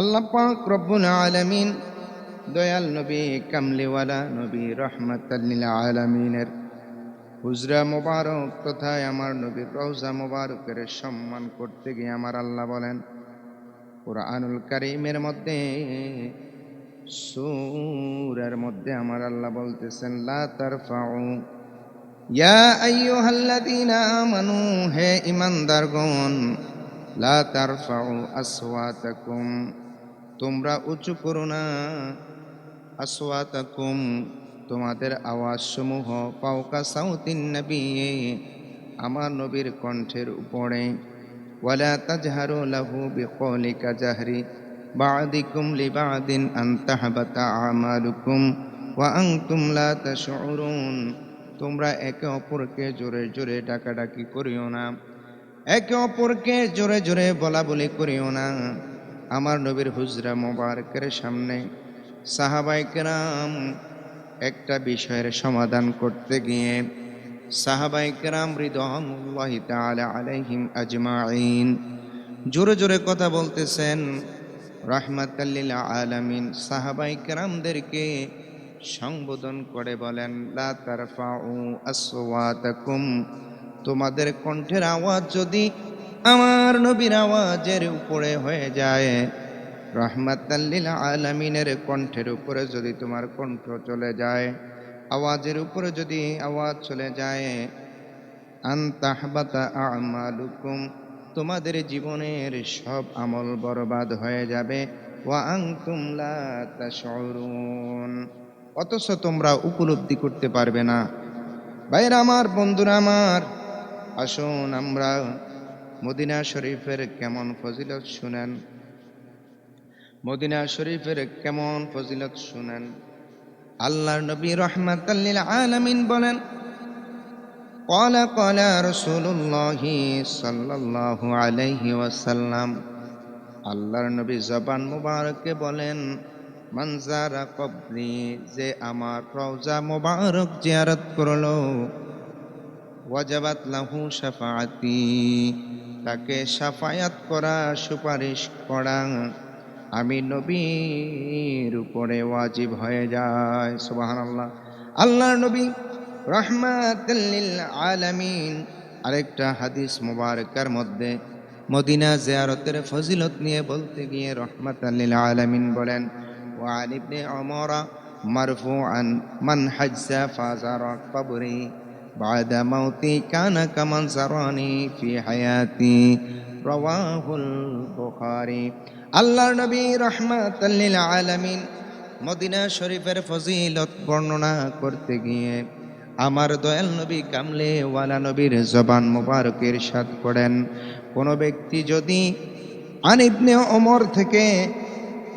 আল্লাহ পাক রব্বুল আলামিন দয়াল নবী, কামলিওয়ালা নবী রহমতাল্লিল আলামিনের হুজরা মোবারক তথা আমার নবীর রওজা মোবারকের সম্মান করতে গিয়ে আমার আল্লাহ বলেন, কোরআনুল কারিমের মধ্যে, সুরের মধ্যে আমার আল্লাহ বলতেছেন, লা তারফাউ। ইয়া আইয়ুহাল্লাযীনা আমানু, হে ঈমানদারগণ, লা তারফাউ আসওয়াতাকুম। তোমরা উঁচু করো না। আসওয়াতাকুম, তোমাদের আওয়াজ সমূহ পাওকা সাউতিন নবী আমার নবীর কণ্ঠের উপরে। ওয়ালা তাজহারু লাহু বিকৌলিকা জাহরি, বাদিকুম লিবাদিন আন তাহবাতা আমালুকুম, ওয়া আনতুম লা তাশউরুন। তোমরা একে অপরকে জোরে জোরে ডাকাডাকি করিও না। একে অপরকে জোরে জোরে বলা বলি করিও না। আমার নবীর হুজরা মোবারকের সামনে সাহাবাই কেরাম একটা বিষয়ের সমাধান করতে গিয়ে সাহাবাই কেরাম রিদুল্লাহ তাআলা আলাইহিম আজমাইন জোরে জোরে কথা বলতেছেন রহমাতাল্লিল আলামিন। সাহাবাই কেরামদেরকে সম্বোধন করে বলেন তোমাদের কণ্ঠের আওয়াজ যদি আমার নবীর আওয়াজের উপরে হয়ে যায়। রহমাতাল্লিল আলামিনের কণ্ঠের উপরে যদি তোমার কণ্ঠ চলে যায়, আওয়াজের উপরে যদি আওয়াজ চলে যায় আন্তাহবাতা আমালুকুম, তোমাদের জীবনের সব আমল বরবাদ হয়ে যাবে। অথচ তোমরা উপলব্ধি করতে পারবে না। ভাইরা আমার, বন্ধুরা আমার, আসুন আমরা মদিনা শরীফের কেমন ফজিলত শুনেন মদিনা শরীফের কেমন ফজিলত শুনেন আল্লাহর নবী রহমাতাল্লিল আলামিন বলেন قال قال رسول الله صلى الله عليه وسلم আল্লাহর নবী জবান মুবারকে বলেন মানজারা কবরি যে আমার রওজা মুবারক জিয়ারত করলো ওয়াজাবাত লাহু শাফাআতি তাকে সাফায়াত করা, সুপারিশ করা, আমি নবীর উপরে ওয়াজিব হয়ে যায় সুবাহান আল্লাহ আল্লাহ নবী রহমাতিল আলমিন, আরেকটা হাদিস মুবারকার মধ্যে মদিনা জিয়ারতের ফজিলত নিয়ে বলতে গিয়ে রহমত আল্লিল আলামিন বলেন, ওয়ান অমরা মারফু আন মান হাজা ফাজার কবরী। بعد موتي كان كمن زراني في حياتي رواه البخاري আল্লাহর নবী রহমাতাল্লিল আলামিন মদিনা শরীফের ফজিলত বর্ণনা করতে গিয়ে আমার দয়াল নবী কামলে ওয়ালা নবীর জবান মুবারকের সাথ করেন কোনো ব্যক্তি যদি আন ইবনে ওমর থেকে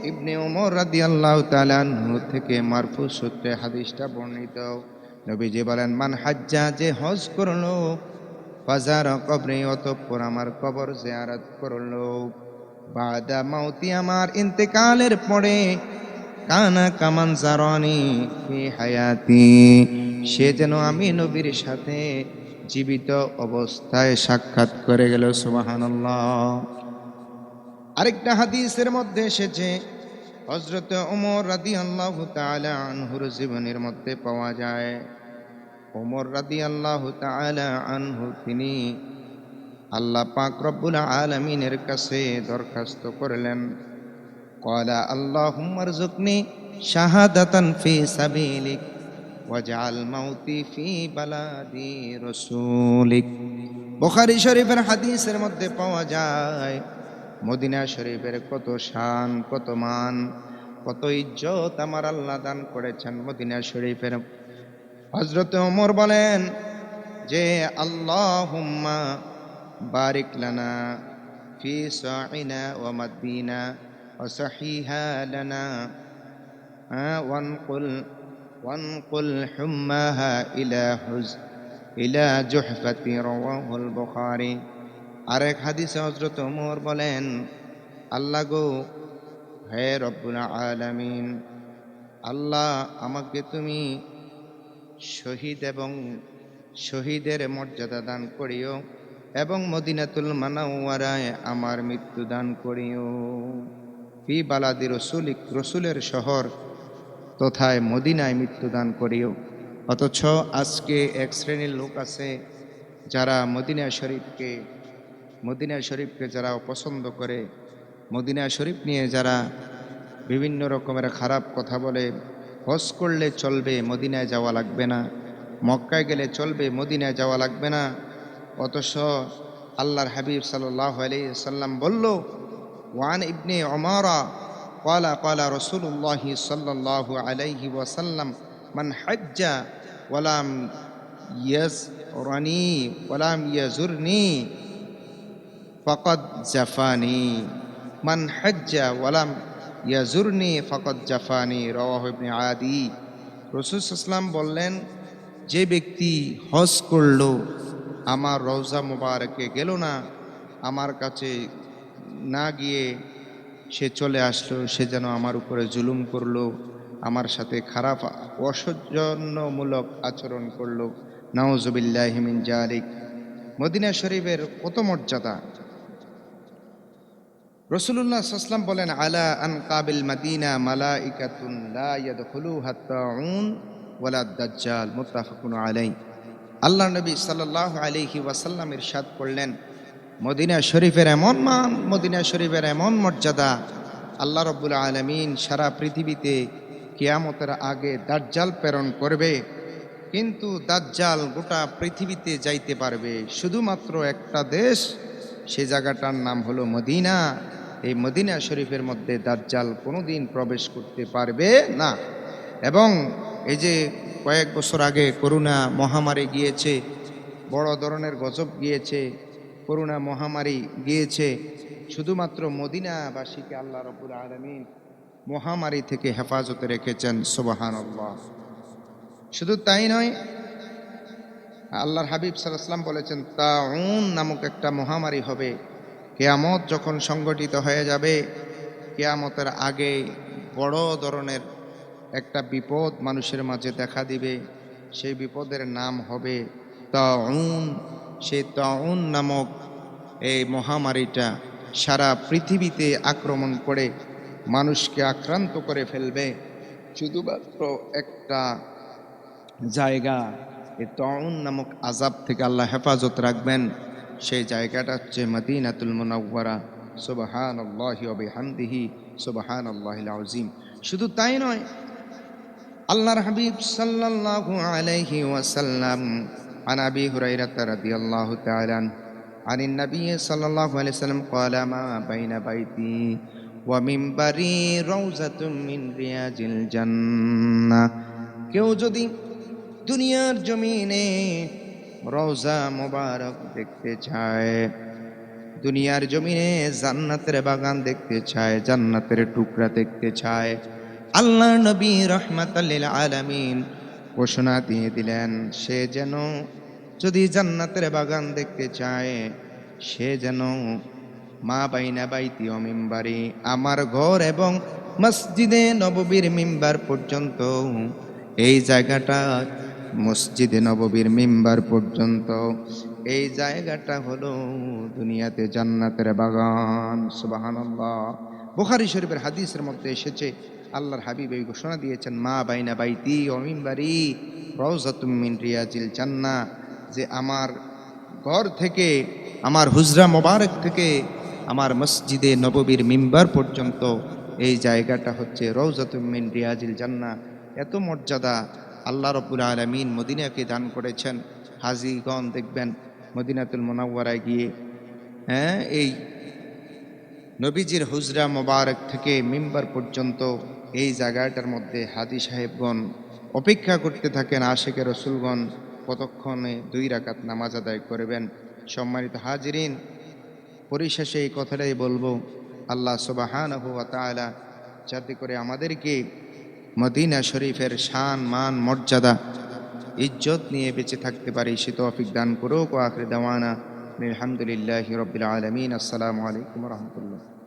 ইবনে ওমর রাদিয়াল্লাহু তাআলা আনহু থেকে মারফু সূত্রে হাদিসটা বর্ণিত নবীজি বলেন, মান হাজ্জা, যে হজ করল, ফাজার কবরে অতঃপর আমার কবর জিয়ারত করল। বাদা মাউতি আমার ইন্তেকালের পরে, কানা কামান জারানি ফি হায়াতি, সে যেন আমি নবীর সাথে জীবিত অবস্থায় সাক্ষাৎ করে গেল, সুবহানাল্লাহ। আরেকটা হাদিসের মধ্যে এসেছে হজরত ওমর রাদি আল্লাহ আনহুর জীবনের মধ্যে পাওয়া যায়। ওমর রাদি আল্লাহ আনহু, তিনি আল্লাহ পাক রব্বুল আলমিনের কাছে দরখাস্ত করলেন। কলা আল্লাহ জুকনি শাহাদাতান ফি সাবিলিক ওয়াজআল মাউতি ফি বালাদি রসুলিক। বুখারী শরীফের হাদিসের মধ্যে পাওয়া যায়, মদিনা শরীফের কত শান, কত মান, কত ইজ্জত আমার আল্লাহ দান করেছেন মদিনা শরীফের হজরত ওমর বলেন, যে আল্লাহ বারিক লানা ফি সাইনা ওয়া মাদিনা ওয়া সাহিহা লানা ওয়ানকুল ওয়ানকুল হুম্মাহা ইলা হুজ, ইলা জুহফাতি রাওয়াহুল বুখারী। আরেক হাদিসে হজরত ওমর বলেন, আল্লাহ গো, হে রব্বুল আলামিন, আল্লাহ আমাকে তুমি শহীদ এবং শহীদের মর্যাদা দান করিও এবং মদিনাতুল মানাওয়ারায় আমার মৃত্যু দান করিও। ফি বালাদি রসুলিক, রসুলের শহর তথায় মদিনায় মৃত্যুদান করিও। অথচ আজকে এক শ্রেণির লোক আছে যারা মদিনা শরীফকে মদিনা শরীফকে যারা অপছন্দ করে, মদিনা শরীফ নিয়ে যারা বিভিন্ন রকমের খারাপ কথা বলে হজ করলে চলবে, মদিনায় যাওয়া লাগবে না। মক্কায় গেলে চলবে, মদিনায় যাওয়া লাগবে না। অতস আল্লাহর হাবিব সাল্লাহ আলি সাল্লাম বলল, ওয়ান ইবনে অমারা কলা কলা রসুল্লাহি সাল্লাহ আলাইহি ওয়াসাল্লাম, মান হাজ্জা ওয়ালাম ইয়াস রানি ওয়ালাম ইয়াজুরনি ফকত জাফানি। মান হাজ্জা ওয়ালাম ইয়াজুরনি ফকত জাফানি, রওয়াহ ইবনে আদি। রসুল ইসলাম বললেন, যে ব্যক্তি হজ করল, আমার রওজা মুবারকে গেল না, আমার কাছে না গিয়ে সে চলে আসলো, সে যেন আমার উপরে জুলুম করল, আমার সাথে খারাপ অসৌজন্যমূলক আচরণ করল। নাউজুবিল্লাহিমিন জালিক মদিনা শরীফের কত মর্যাদা? রসুল্লাহ সাল্লাম বলেন, আলা আন কাবিল মাদিনা মালা ইকাতুন ওয়ালা দাজ্জাল মুত্তাফাকুন আলাই আল্লাহ নবী সাল্লাল্লাহু আলাইহি ওয়াসাল্লাম ইরশাদ করলেন, মদিনা শরীফের এমন মান, মদিনা শরীফের এমন মর্যাদা, আল্লাহ রব্বুল আলমিন সারা পৃথিবীতে কিয়ামতের আগে দাজ্জাল প্রেরণ করবে, কিন্তু দাজ্জাল গোটা পৃথিবীতে যাইতে পারবে। শুধুমাত্র একটা দেশ, সে জায়গাটার নাম হলো মদিনা। এই মদিনা শরীফের মধ্যে দাজ্জাল কোনোদিন প্রবেশ করতে পারবে না। এবং এই যে কয়েক বছর আগে করোনা মহামারী গিয়েছে, বড় ধরনের গজব গিয়েছে করোনা মহামারী গিয়েছে, শুধুমাত্র মদিনাবাসীকে আল্লাহ রবুল আলমিন মহামারী থেকে হেফাজতে রেখেছেন সুবাহান শুধু তাই নয়, আল্লাহর হাবিব সাল্লাম বলেছেন, তাউন নামক একটা মহামারী হবে। কেয়ামত যখন সংগঠিত হয়ে যাবে, কেয়ামতের আগে বড় ধরনের একটা বিপদ মানুষের মাঝে দেখা দিবে। সেই বিপদের নাম হবে তাউন। সেই তাউন নামক এই মহামারীটা সারা পৃথিবীতে আক্রমণ করে মানুষকে আক্রান্ত করে ফেলবে। শুধুমাত্র একটা জায়গা, এই তাউন নামক আজাব থেকে আল্লাহ হেফাজত রাখবেন। সেই জায়গাটা হচ্ছে মদিনাতুল মুনাওয়ারা সুবহান আল্লাহি হামদিহি সুবহান আল্লাহ আজিম শুধু তাই নয় আল্লাহর হাবিব সাল্লাল্লাহু আলাইহি ওয়াসাল্লাম عن ابي هريره رضي الله تعالى عن النبي صلى الله عليه وسلم قال ما بين بيتي ومنبري روزة من رياض الجنة কেউ যদি দুনিয়ার জমিনে রওজা মোবারক দেখতে চায়। দুনিয়ার জমিনে জান্নাতের বাগান দেখতে চায়, জান্নাতের টুকরা দেখতে চায়। আল্লাহ নবী রহমাতাল্লিল আলামিন ঘোষণা দিয়ে দিলেন, সে যেন যদি জান্নাতের বাগান দেখতে চায়, সে যেন মা বাইনা বাইতি ও মিম্বারি, আমার ঘর এবং মসজিদে নববীর মিম্বার পর্যন্ত এই জায়গাটা মসজিদে নববীর মিম্বার পর্যন্ত। এই জায়গাটা হলো দুনিয়াতে জান্নাতের বাগান সুবাহান্লাহ বুখারি শরীফের হাদিসের মধ্যে এসেছে, আল্লাহর হাবিব এই ঘোষণা দিয়েছেন, মা বাইনা বাইতি অমিমবারি রওজাতুমিন রিয়াজিল জান্না যে আমার ঘর থেকে, আমার হুজরা মোবারক থেকে আমার মসজিদে নববীর মিম্বার পর্যন্ত এই জায়গাটা হচ্ছে রৌজাতুমিন রিয়াজিল জান্না এত মর্যাদা আল্লাহ রব্বুল আলমিন মদিনাকে দান করেছেন। হাজিগণ দেখবেন মদিনাতুল মোনাওয়ারায় গিয়ে হ্যাঁ এই নবীজির হুজরা মোবারক থেকে মিম্বার পর্যন্ত এই জায়গাটার মধ্যে হাদি সাহেবগণ অপেক্ষা করতে থাকেন, আশেকে রসুলগণ কতক্ষণে দুই রাকাত নামাজ আদায় করবেন। সম্মানিত হাজিরিন, পরিশেষে এই কথাটাই বলব, আল্লাহ সুবাহান তাআলা যাতে করে আমাদেরকে মদিনা শরীফের শান, মান, মর্যাদা, ইজ্জত নিয়ে বেঁচে থাকতে পারি, সে তৌফিক দান করুক। ও আখরে দেওয়ানা, আলহামদুলিল্লাহ রবিল আলমিন। আসসালামু আলাইকুম রহমতুল্লাহ।